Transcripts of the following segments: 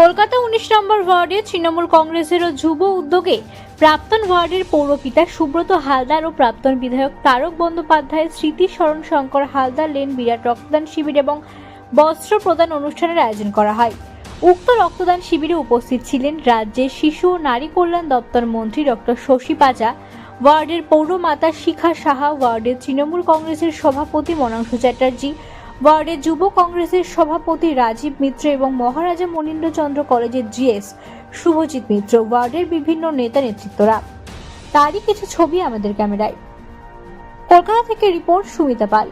কলকাতা উনিশ নম্বর ওয়ার্ডে তৃণমূল কংগ্রেসের ও যুব উদ্যোগে প্রাক্তন ওয়ার্ডের পৌরপিতা সুব্রত হালদার ও প্রাক্তন বিধায়ক তারক বন্দ্যোপাধ্যায়ের স্মৃতি স্মরণ শঙ্কর হালদার লেন বিরাট রক্তদান শিবির এবং বস্ত্র প্রদান অনুষ্ঠানের আয়োজন করা হয়। উক্ত রক্তদান শিবিরে উপস্থিত ছিলেন রাজ্যের শিশু ও নারী কল্যাণ দপ্তর মন্ত্রী ডক্টর শশী পাজা ওয়ার্ডের পৌরমাতা শিখা সাহা, ওয়ার্ডের তৃণমূল কংগ্রেসের সভাপতি মনাংশু চ্যাটার্জি ওয়ার্ডের যুব কংগ্রেসের সভাপতি রাজীব মিত্র এবং মহারাজা মনীন্দ্রচন্দ্র কলেজের জিএস শুভজিৎ মিত্র, ওয়ার্ডের বিভিন্ন নেতা নেতৃত্বরা। তারই কিছু ছবি আমাদের ক্যামেরায়। কলকাতা থেকে রিপোর্ট সুমিতা পাল।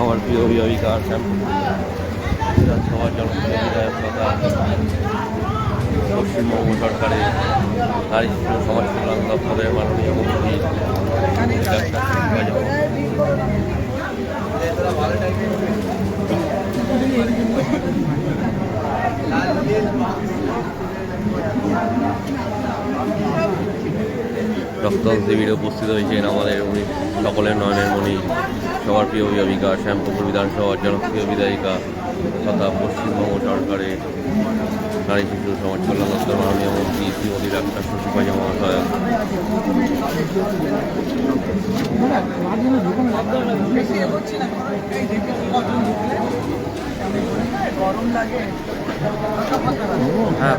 আমার প্রিয় অভিভাবিকা শ্যামপুর বিধানসভার জনপ্রিয় বিধায়ক তথা পশ্চিমবঙ্গ সরকারের শিশু সমাজ কল্যাণ দপ্তরের মাননীয় মন্ত্রী পাজা। রক্তদান শিবিরে উপস্থিত হয়েছেন আমাদের উনি সকলের নয়নের মণি, সবার প্রিয় অভিভাবিকা, শ্যামপুকুর বিধানসভার জনপ্রিয় বিধায়িকা তথা পশ্চিমবঙ্গ সরকারের নারী শিশু সমাজ কল্যাণ দপ্তর মাননীয় মন্ত্রী শ্রীমতী ডাক্তার শশী পাজা মহাশয়া। হ্যাঁ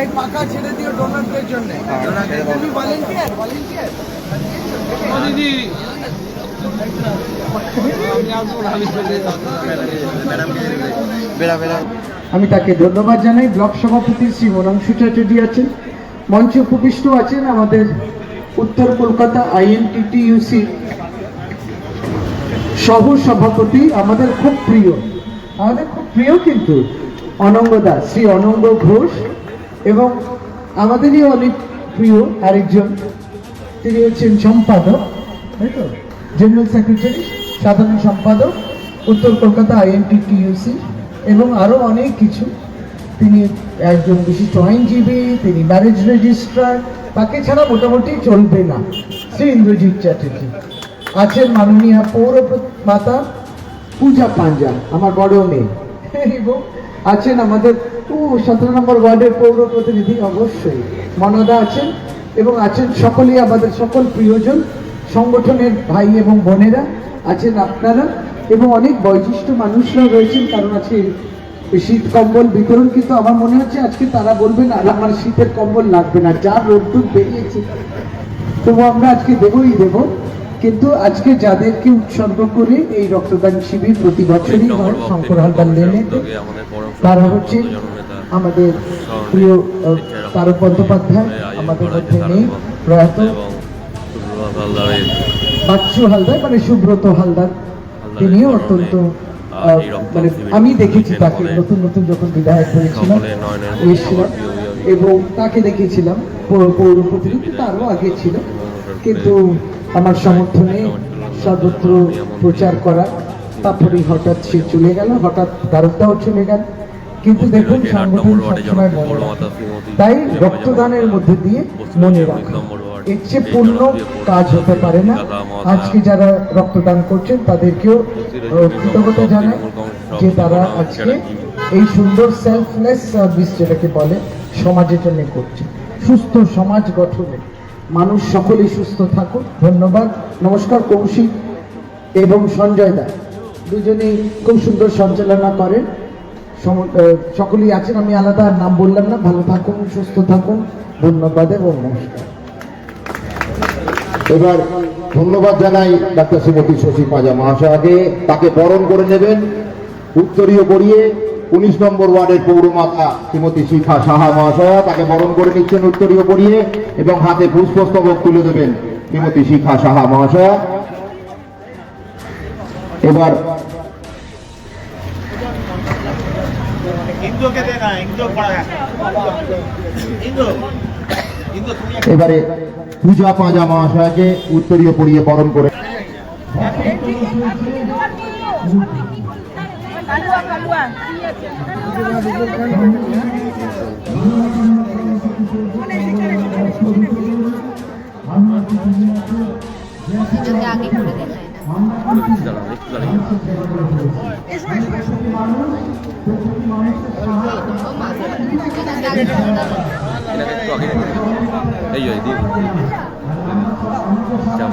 এই পাখা ছেড়ে দিও ডোনারদের জন্য। তুমি ভলেন্টিয়ার ভলেন্টিয়ার আমি তাকে ধন্যবাদ জানাই। ব্লক সভাপতি শ্রী মনাংশু চ্যাটার্জি আছেন। মঞ্চে উপবিষ্ট আছেন আমাদের উত্তর কলকাতা আইএনটিটিইউসি সহ সভাপতি আমাদের খুব প্রিয়। আমাদের খুব প্রিয় কিন্তু অনঙ্গ দাস শ্রী অনঙ্গ ঘোষ। এবং আমাদেরই অনেক প্রিয় আরেকজন, তিনি হচ্ছেন সম্পাদক, তাই তো? জেনারেল সেক্রেটারি সাধারণ সম্পাদক, উত্তর কলকাতা আইএনটিটিইউসি এবং আরও অনেক কিছু। তিনি একজন বিশিষ্ট আইনজীবী, তিনি ম্যারেজ রেজিস্ট্রার তাকে ছাড়া মোটামুটি চলবে না। শ্রী ইন্দ্রজিৎ চ্যাটার্জি। আছেন মাননীয় প্র- মাতা পূজা পাঞ্জা, আমার বড় মেয়ে। এবং আছেন আমাদের ও সতেরো নম্বর ওয়ার্ডের পৌর প্রতিনিধি অবশ্যই। মনদা আছেন এবং আছেন সকলেই আমাদের সকল প্রিয়জন, সংগঠনের ভাই এবং বোনেরা, আছেন আপনারা এবং অনেক বয়োজ্যেষ্ঠ মানুষরা রয়েছেন, কারণ আছে শীত কম্বল বিতরণ, কিন্তু আমার মনে হচ্ছে আজকে তারা বলবেন, আর আমার শীতের কম্বল লাগবে না, যা রোদ্দুর বেরিয়েছে। তবু আমরা আজকে দেবই দেব। কিন্তু আজকে যাদেরকে উৎসর্গ করে এই রক্তদান শিবির প্রতি বছরই হয় শঙ্কর হালদার লেনে। তারা হচ্ছে আমাদের প্রিয় তারক বন্দ্যোপাধ্যায় আমাদের মধ্যে নেই প্রয়াত সুব্রত বাচ্চু হালদার মানে সুব্রত হালদার তিনিও অত্যন্ত মানে আমি দেখেছি তাকে নতুন নতুন যখন বিধায়ক হয়েছিলাম এসেছিলাম এবং তাকে দেখেছিলাম পৌর পৌর প্রতিনিধি তারও আগে ছিল। কিন্তু আমার সমর্থনে সর্বত্র প্রচার করা। তারপরে হঠাৎ সে চলে গেল, হঠাৎ তারকটাও চলে গেল। কিন্তু দেখুন সংগঠন সবসময় মনে তাই রক্তদানের মধ্যে দিয়ে মনে রাখা এর চেয়ে পূর্ণ কাজ হতে পারে না। আজকে যারা রক্তদান করছেন, তাদেরকেও কৃতজ্ঞতা জানাই যে তারা আজকে এই সুন্দর সেলফলেস সার্ভিস যেটাকে বলে, সমাজের জন্য করছে। সুস্থ সমাজ গঠনে। মানুষ সকলেই সুস্থ থাকুক। ধন্যবাদ। নমস্কার, কৌশিক এবং সঞ্জয় দা। দুজনেই খুব সুন্দর সঞ্চালনা করেন। সকলেই আছেন, আমি আলাদা নাম বললাম না। ভালো থাকুন, সুস্থ থাকুন। ধন্যবাদ এবং নমস্কার। এবার ধন্যবাদ জানাই ডাক্তার শ্রীমতী শশী পাঁজা মহাশয়াকে তাকে বরণ করে নেবেন। উত্তরীয় করিয়ে উনিশ নম্বর ওয়ার্ডের পৌরমাতা শ্রীমতী শিখা সাহা মহাশয়া তাকে বরণ করে নিচ্ছেন উত্তরীয় করিয়ে এবং হাতে পুষ্পস্তবক তুলে দেবেন শ্রীমতী শিখা সাহা মহাশয়া। এবার এবারে পূজা পাঁজা মহাশয়াকে উত্তরীয় পরিয়ে বরণ করে কালুয়া কালুয়া দুজনকে আগে করে দেখায় না দাঁড়ান একটু দাঁড়িয়ে দুজনকে আগে করে দাও। এনাকে একটু আগে এই যে দিয়ে যাব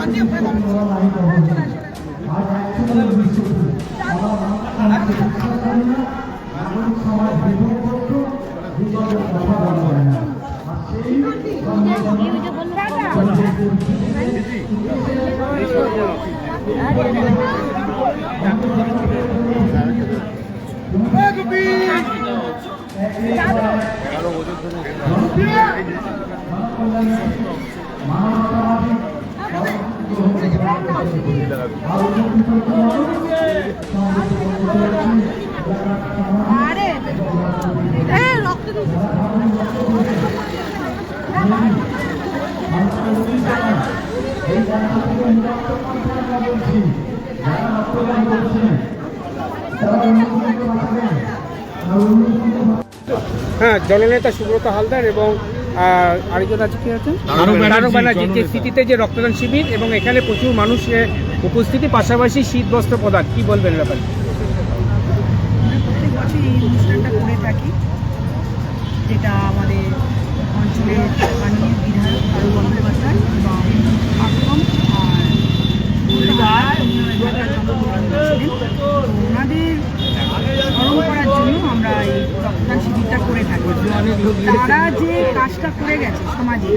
আরে হ্যাঁ জননেতা সুব্রত হালদার এবং আরেকজন আছে কি আছেন? তারক ব্যানার্জি যে সিটিতে যে রক্তদান শিবির এবং এখানে প্রচুর মানুষের উপস্থিতি পাশাপাশি শীত বস্ত্র প্রদান। কি বলবেন ব্যাপারে? প্রত্যেক বছর এই অনুষ্ঠানটা করে থাকি যেটা আমাদের অঞ্চলের মাননীয় বিধায়ক আরু বন্দ্যোপাধ্যায় এবং আকরম আর ওনাদের স্মরণ করার জন্য আমরা এই রক্তদান তারা যে কাজটা করে গেছে সমাজে,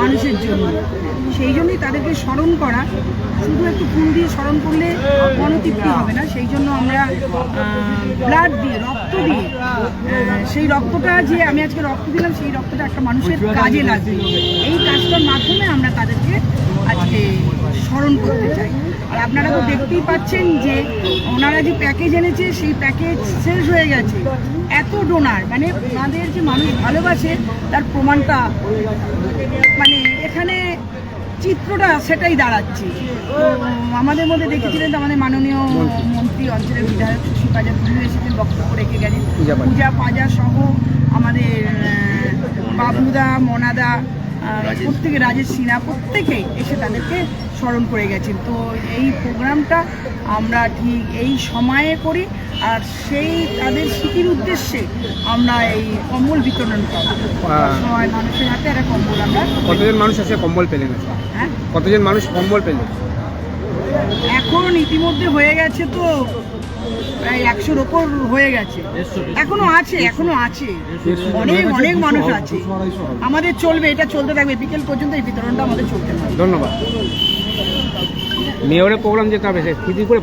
মানুষের জন্য, সেই জন্যই তাদেরকে স্মরণ করা, শুধু একটু ফুল দিয়ে স্মরণ করলে মনোতৃপ্তি হবে না, সেই জন্য আমরা ব্লাড দিয়ে, রক্ত দিয়ে সেই রক্তটা যে আমি আজকে রক্ত দিলাম, সেই রক্তটা একটা মানুষের কাজে লাগবে। এই কাজটার মাধ্যমে আমরা তাদেরকে আজকে স্মরণ করতে চাই। আর আপনারা তো দেখতেই পাচ্ছেন যে ওনারা যে প্যাকেজ এনেছে সেই প্যাকেজ শেষ হয়ে গেছে। এত ডোনার মানে ওনাদের যে মানুষ ভালোবাসে তার প্রমাণটা মানে এখানে চিত্রটা সেটাই দাঁড়াচ্ছে। আমাদের মধ্যে দেখেছিলেন তো আমাদের মাননীয় মন্ত্রী অঞ্চলের বিধায়ক সুশী পাজা তিনি এসেছেন বক্তব্য রেখে গেলেন। পূজা পাজা। সহ আমাদের বাবুদা মনাদা প্রত্যেকে রাজেশ সিনহা প্রত্যেকেই এসে তাদেরকে স্মরণ করে গেছেন তো এই প্রোগ্রামটা আমরা ঠিক এই সময়ে করি আর সেই তাদের স্মৃতির উদ্দেশ্যে আমরা এই কম্বল বিতরণ করি। সময় মানুষের হাতে একটা কম্বল আমরা কতজন মানুষ আছে কম্বল পেলেন? হ্যাঁ? কতজন মানুষ কম্বল পেলেন? এখন ইতিমধ্যে হয়ে গেছে তো প্রায় একশোর ওপর হয়ে গেছে। এখনও আছে এখনও আছে। অনেক অনেক মানুষ আছে। আমাদের চলবে এটা চলতে থাকবে। বিকেল পর্যন্ত এই বিতরণটা আমাদের চলতে থাকবে। ধন্যবাদ। মেয়রের প্রোগ্রাম যেতে হবে সে করে